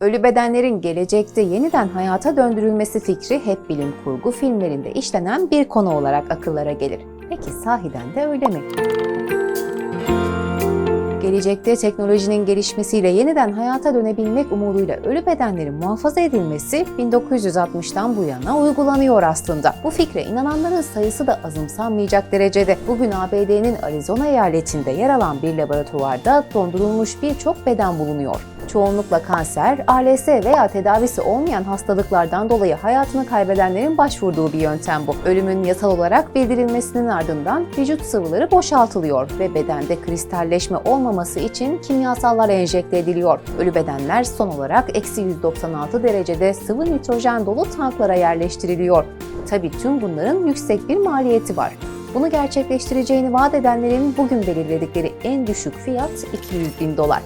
Ölü bedenlerin gelecekte yeniden hayata döndürülmesi fikri hep bilim kurgu filmlerinde işlenen bir konu olarak akıllara gelir. Peki sahiden de öyle mi? Gelecekte teknolojinin gelişmesiyle yeniden hayata dönebilmek umuduyla ölü bedenlerin muhafaza edilmesi 1960'tan bu yana uygulanıyor aslında. Bu fikre inananların sayısı da azımsanmayacak derecede. Bugün ABD'nin Arizona eyaletinde yer alan bir laboratuvarda dondurulmuş birçok beden bulunuyor. Çoğunlukla kanser, ALS veya tedavisi olmayan hastalıklardan dolayı hayatını kaybedenlerin başvurduğu bir yöntem bu. Ölümün yasal olarak bildirilmesinin ardından vücut sıvıları boşaltılıyor ve bedende kristalleşme olmaması için kimyasallar enjekte ediliyor. Ölü bedenler son olarak eksi 196 derecede sıvı nitrojen dolu tanklara yerleştiriliyor. Tabii tüm bunların yüksek bir maliyeti var. Bunu gerçekleştireceğini vaat edenlerin bugün belirledikleri en düşük fiyat 200 bin dolar.